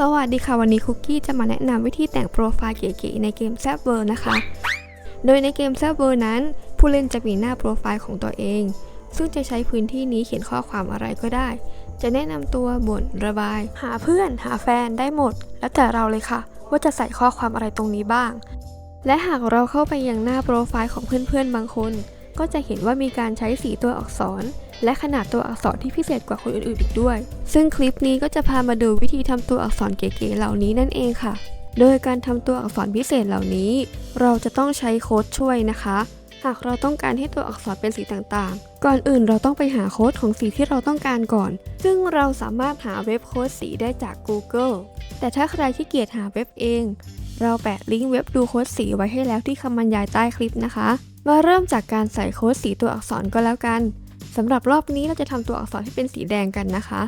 สวัสดีค่ะ วันนี้คุกกี้จะมาแนะนำวิธีแต่งโปรไฟล์เก๋ๆในเกมแซบเวอร์นะคะ โดยในเกมแซบเวอร์นั้น ผู้เล่นจะมีหน้าโปรไฟล์ของตัวเอง ซึ่งจะใช้พื้นที่นี้เขียนข้อความอะไรก็ได้ จะแนะนำตัวบ่นระบาย หาเพื่อน หาแฟนได้หมด แล้วแต่เราเลยค่ะ ว่าจะใส่ข้อความอะไรตรงนี้บ้าง และหากเราเข้าไปยังหน้าโปรไฟล์ของเพื่อนๆ บางคน ก็จะเห็นว่ามีการใช้สีตัวอักษร และขนาดตัวอักษรที่พิเศษกว่าคนอื่นๆอีกด้วย ซึ่งคลิปนี้ก็จะพามาดูวิธีทำตัวอักษรเก๋ๆเหล่านี้นั่นเองค่ะ โดยการทำตัวอักษรพิเศษเหล่านี้ เราจะต้องใช้โค้ดช่วยนะคะ หากเราต้องการให้ตัวอักษรเป็นสีต่างๆ ก่อนอื่นเราต้องไปหาโค้ดของสีที่เราต้องการก่อน ซึ่งเราสามารถหาเว็บโค้ดสีได้จาก Google แต่ถ้าใครที่เกียจหาเว็บเอง เราแปะลิงก์เว็บดูโค้ดสีไว้ให้แล้วที่คำบรรยายใต้คลิปนะคะ มาเริ่มจากการใส่โค้ดสีตัวอักษรก็แล้วกันสำหรับรอบนี้เราจะทำตัวอักษรให้เป็นสีแดงกันนะคะ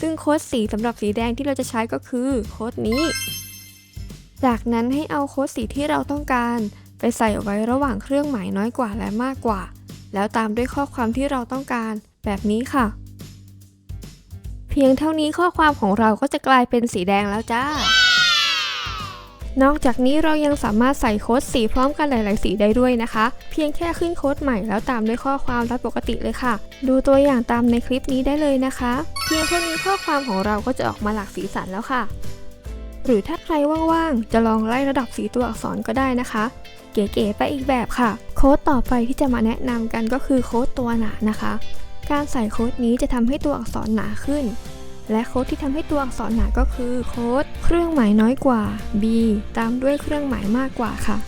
ซึ่งโค้ดสีสำหรับสีแดงที่เราจะใช้ก็คือโค้ดนี้ จากนั้นให้เอาโค้ดสีที่เราต้องการ ไปใส่ไว้ระหว่างเครื่องหมายน้อยกว่าและมากกว่า แล้วตามด้วยข้อความที่เราต้องการ แบบนี้ค่ะ เพียงเท่านี้ข้อความของเราก็จะกลายเป็นสีแดงแล้วจ้า นอกจากนี้เรายังสามารถใส่โค้ดสีพร้อมกันหลาย ๆ สีได้ด้วยนะคะ เพียงแค่ขึ้นโค้ดใหม่แล้วตามด้วยข้อความรับปกติเลยค่ะ ดูตัวอย่างตามในคลิปนี้ได้เลยนะคะ เพียงเท่านี้ข้อความของเราก็จะออกมาหลากสีสันแล้วค่ะ หรือถ้าใครว่าง ๆ จะลองไล่ระดับสีตัวอักษรก็ได้นะคะ เก๋ๆไปอีกแบบค่ะ โค้ดต่อไปที่จะมาแนะนำกันก็คือโค้ดตัวหนานะคะ การใส่โค้ดนี้จะทำให้ตัวอักษรหนาขึ้น และโค้ดที่ทำให้ตัวอักษรหนาก็คือโค้ด เครื่องหมายน้อยกว่า b ตามด้วยเครื่องหมายมากกว่าค่ะ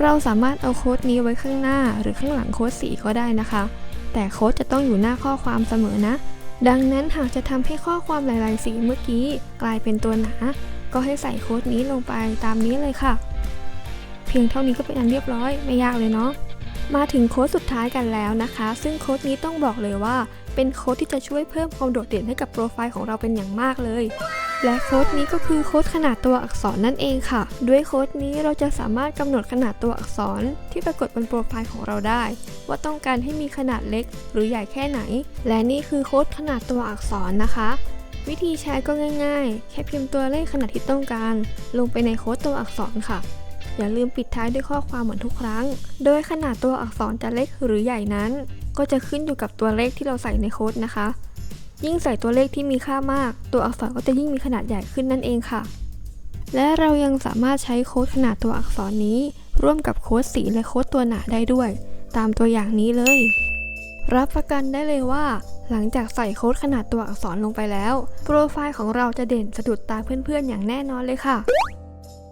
เราสามารถเอาโค้ดนี้ไว้ข้างหน้า หรือข้างหลังโค้ดสีก็ได้นะคะ แต่โค้ดจะต้องอยู่หน้าข้อความเสมอนะ ดังนั้นหากจะทำให้ข้อความหลาย ๆ สีเมื่อกี้ กลายเป็นตัวหนา ก็ให้ใส่โค้ดนี้ลงไปตามนี้เลยค่ะ เพียงเท่านี้ก็เป็นอันเรียบร้อย ไม่ยากเลยเนาะมาถึงโค้ดสุดท้ายกันแล้วนะคะ ซึ่งโค้ดนี้ต้องบอกเลยว่า เป็นโค้ดที่จะช่วยเพิ่มความโดดเด่นให้กับโปรไฟล์ของเราเป็นอย่างมากเลย และโค้ดนี้ก็คือโค้ดขนาดตัวอักษรนั่นเองค่ะ ด้วยโค้ดนี้เราจะสามารถกำหนดขนาดตัวอักษร ที่ปรากฏบนโปรไฟล์ของเราได้ ว่าต้องการให้มีขนาดเล็ก หรือใหญ่แค่ไหน และนี่คือโค้ดขนาดตัวอักษรนะคะ วิธีใช้ก็ง่ายๆ แค่พิมพ์ตัวเลขขนาดที่ต้องการ ลงไปในโค้ดตัวอักษรค่ะอย่าลืมปิดท้ายด้วยข้อความเหมือนทุกครั้ง โดยขนาดตัวอักษรจะเล็กหรือใหญ่นั้น ก็จะขึ้นอยู่กับตัวเลขที่เราใส่ในโค้ดนะคะ ยิ่งใส่ตัวเลขที่มีค่ามาก ตัวอักษรก็จะยิ่งมีขนาดใหญ่ขึ้นนั่นเองค่ะ และเรายังสามารถใช้โค้ดขนาดตัวอักษรนี้ ร่วมกับโค้ดสีและโค้ดตัวหนาได้ด้วย ตามตัวอย่างนี้เลย รับประกันได้เลยว่า หลังจากใส่โค้ดขนาดตัวอักษรลงไปแล้ว โปรไฟล์ของเราจะเด่นสะดุดตาเพื่อนๆอย่างแน่นอนเลยค่ะ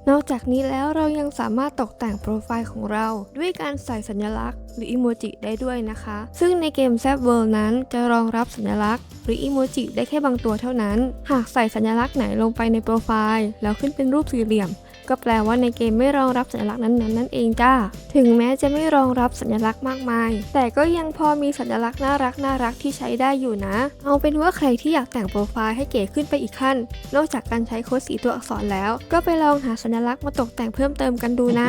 นอกจากนี้แล้วเรายังสามารถตกแต่งโปรไฟล์ของเรา ด้วยการใส่สัญลักษณ์หรืออีโมจิได้ด้วยนะคะ ซึ่งในเกมแซ w o r l d นั้นจะรองรับสัญลักษณ์ หรืออีโมจิได้แค่บางตัวเท่านั้น หากใส่สัญลักษณ์ไหนลงไปในโปรไฟล์ แล้วขึ้นเป็นรูปสี่เหลี่ยม ก็แปลว่าในเกมไม่รองรับสัญลักษณ์นั้นๆนั่นเองจ้า ถึงแม้จะไม่รองรับสัญลักษณ์มากมาย แต่ก็ยังพอมีสัญลักษณ์น่ารักน่ารักที่ใช้ได้อยู่นะ เอาเป็นว่าใครที่อยากแต่งโปรไฟล์ให้เก๋ขึ้นไปอีกขั้น นอกจากการใช้โค้ดสีตัวอักษรแล้ว ก็ไปลองหาสัญลักษณ์มาตกแต่งเพิ่มเติมกันดูนะ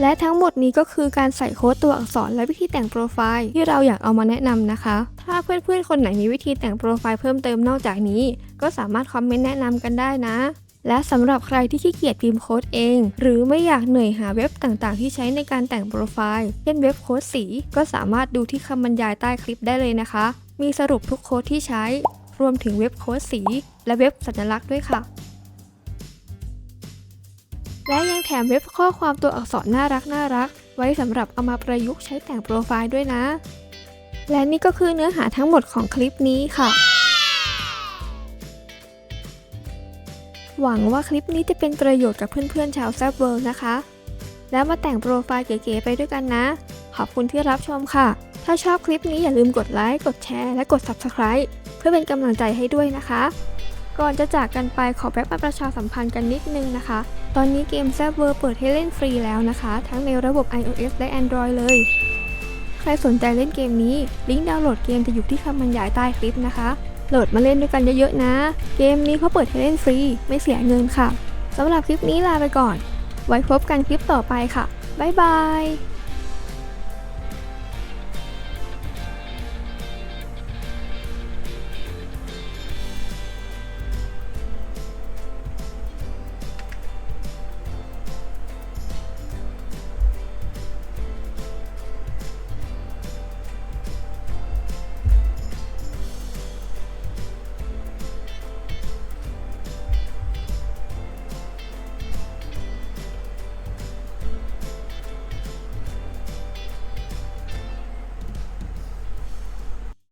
และทั้งหมดนี้ก็คือการใส่โค้ดตัวอักษรและวิธีแต่งโปรไฟล์ที่เราอยากเอามาแนะนำนะคะ ถ้าเพื่อนๆคนไหนมีวิธีแต่งโปรไฟล์เพิ่มเติมนอกจากนี้ ก็สามารถคอมเมนต์แนะนำกันได้นะ และสำหรับใครที่ขี้เกียจพิมพ์โค้ดเอง หรือไม่อยากเหนื่อยหาเว็บต่างๆ ที่ใช้ในการแต่งโปรไฟล์ เช่นเว็บโค้ดสี ก็สามารถดูที่คำบรรยายใต้คลิปได้เลยนะคะ มีสรุปทุกโค้ดที่ใช้ รวมถึงเว็บโค้ดสี และเว็บสัญลักษณ์ด้วยค่ะ และยังแถมเว็บข้อความตัวอักษรน่ารักน่ารักไว้สำหรับเอามาประยุกต์ใช้แต่งโปรไฟล์ด้วยนะ และนี่ก็คือเนื้อหาทั้งหมดของคลิปนี้ค่ะ หวังว่าคลิปนี้จะเป็นประโยชน์กับเพื่อนๆชาวแซบเวิร์นะคะ แล้วมาแต่งโปรไฟล์เก๋ๆไปด้วยกันนะ ขอบคุณที่รับชมค่ะ ถ้าชอบคลิปนี้อย่าลืมกดไลค์ กดแชร์ และกด Subscribe เพื่อเป็นกำลังใจให้ด้วยนะคะ ก่อนจะจากกันไปขอแวะมาประชาสัมพันธ์กันนิดนึงนะคะ ตอนนี้เกมแซบเวอร์เปิดให้เล่นฟรีแล้วนะคะ ทั้งในระบบ iOS และ Android เลย ใครสนใจเล่นเกมนี้ ลิงก์ดาวน์โหลดเกมจะอยู่ที่คำบรรยายใต้คลิปนะคะ โหลดมาเล่นด้วยกันเยอะๆนะ เกมนี้เขาเปิดให้เล่นฟรี ไม่เสียเงินค่ะสำหรับคลิปนี้ลาไปก่อน ไว้พบกันคลิปต่อไปค่ะ บ๊ายบาย